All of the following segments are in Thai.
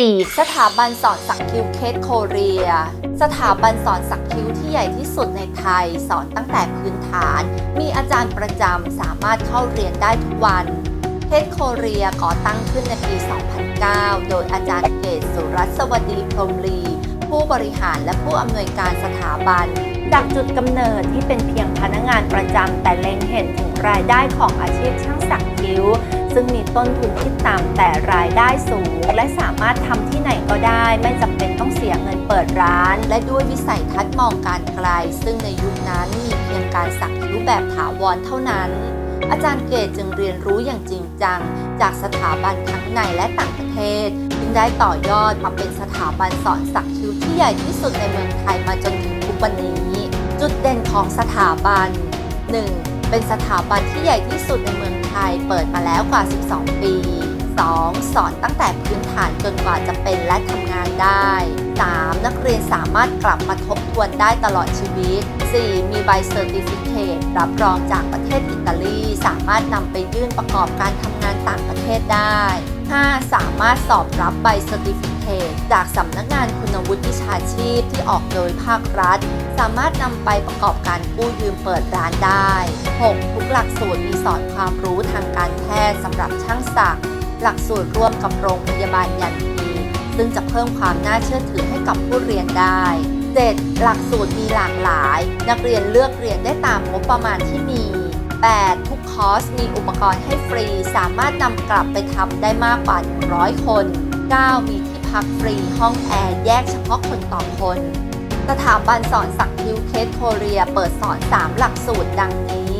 4. สถาบันสอนสักคิ้วเคสโคเรีย สถาบันสอนสักคิ้วที่ใหญ่ที่สุดในไทย สอนตั้งแต่พื้นฐาน มีอาจารย์ประจำสามารถเข้าเรียนได้ทุกวันเคสโคเรียก่อตั้งขึ้นในปี 2009 โดยอาจารย์เกตสุรัสวดีพรหมลีผู้บริหารและผู้อำนวยการสถาบัน จากจุดกำเนิดที่เป็นเพียงพนักงานประจำแต่เล็งเห็นถึงรายได้ของอาชีพช่างสักคิ้ว ซึ่งมีต้นทุนที่ต่ำแต่รายได้สูง และสามารถทำที่ไหนก็ได้ ไม่จำเป็นต้องเสียเงินเปิดร้าน และด้วยวิสัยทัศน์มองการไกล ซึ่งในยุคนั้นมีเพียงการสักคิ้วแบบถาวรเท่านั้น อาจารย์เกตจึงเรียนรู้อย่างจริงจัง จากสถาบันทั้งในและต่างประเทศจึงได้ต่อยอดมาเป็นสถาบันสอนสักคิ้วที่ใหญ่ที่สุดในเมืองไทยมาจนถึงทุกวันนี้ จุดเด่นของสถาบัน 1. เป็นสถาบันที่ใหญ่ที่สุดในเมืองไทย เปิดมาแล้วกว่า 12 ปี 2. สอนตั้งแต่พื้นฐานจนกว่าจะเป็นและทำงานได้ 3. นักเรียนสามารถกลับมาทบทวนได้ตลอดชีวิต 4. มีใบเซอร์ติฟิเคตรับรองจากประเทศอิตาลี สามารถนำไปยื่นประกอบการทำงานต่างประเทศได้ 5. สามารถสอบรับใบเซอร์ติฟิเคตจากสำนักงานคุณวุฒิวิชาชีพที่ออกโดยภาครัฐ สามารถนำไปประกอบการกู้ยืมเปิดร้านได้ 6. ทุกหลักสูตรมีสอนความรู้ทางการแพทย์สำหรับช่างศักดิ์หลักสูตรร่วมกับโรงพยาบาลยันทีซึ่งจะเพิ่มความน่าเชื่อถือให้กับผู้เรียนได้ 7. หลักสูตรมีหลากหลาย นักเรียนเลือกเรียนได้ตามงบประมาณที่มี 8. ทุกคอร์สมีอุปกรณ์ให้ฟรี สามารถนำกลับไปทำได้มากกว่า 100 คน 9. มีที่พักฟรีห้องแอร์แยกเฉพาะคนต่อคน สถาบันสอนสักคิวเคสโคเรียเปิดสอน 3 หลักสูตรดังนี้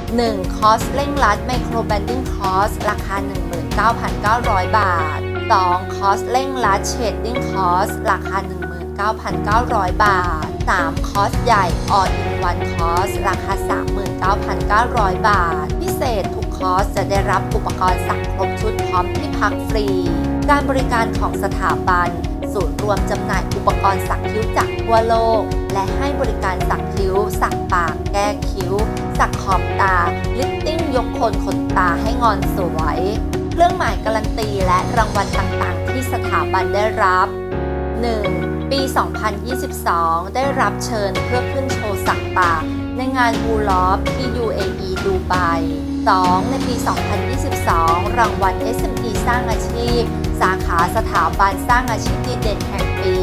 1. คอร์สเร่งรัดไมโครแบนดิ้งคอร์สราคา 19,900 บาท 2. คอร์สเร่งรัดเชดดิ้งคอร์สราคา 19,900 บาท 3. คอร์สใหญ่ All in One คอร์สราคา 39,900 บาท พิเศษทุกคอร์สจะได้รับอุปกรณ์สักครบชุดพร้อมที่พักฟรี การบริการของสถาบัน ศูนย์รวมจำหน่ายอุปกรณ์สักคิ้วจากทั่วโลก และให้บริการสักคิ้ว สักปาก แก้คิ้ว สักขอบตา ลิฟติ้งยกโคนขนตาให้งอนสวย เครื่องหมายการันตีและรางวัลต่างๆ ที่สถาบันได้รับ 1. ปี 2022 ได้รับเชิญเพื่อขึ้นโชว์สักปาในงานบูลอฟที่ UAE ดูไบ 2. ในปี 2022 รางวัล SME สร้างอาชีพ สาขาสถาบันสร้างอาชีพดีเด่นแห่งปี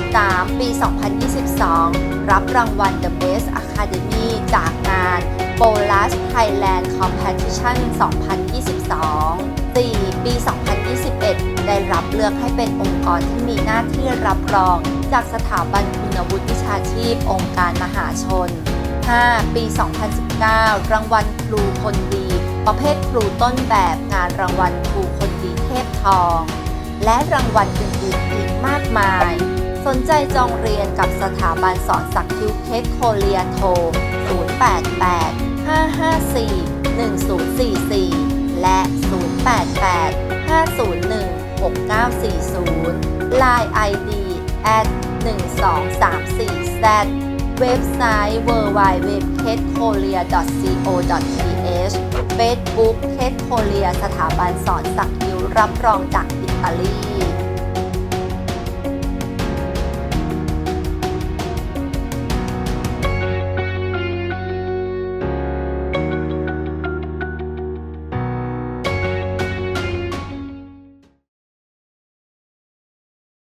3. ปี 2022 รับรางวัล The Best Academy จากงาน b o l a s Thailand Competition 2022 4. ปี 2021 ได้รับเลือกให้เป็นองค์กรที่มีหน้าที่รับรอง จากสถาบันคุณวุฒิวิชาชีพ องค์การมหาชน 5. ปี 2019 รางวัลครูคนดี ประเภทครูต้นแบบงานรางวัลครูคนดีเทพทอง และรางวัลอื่นๆอีกมากมาย สนใจจองเรียนกับสถาบันสอนสักคิวเคสโคเลียโทร 088 554 1044 และ 088 501 6940 Line ID at 1234Z เว็บไซต์ w w w k e t k o r e a c o th Facebook k e t k o r e a สถาบันสอนสักคิ้วรับรองจากอิตาลี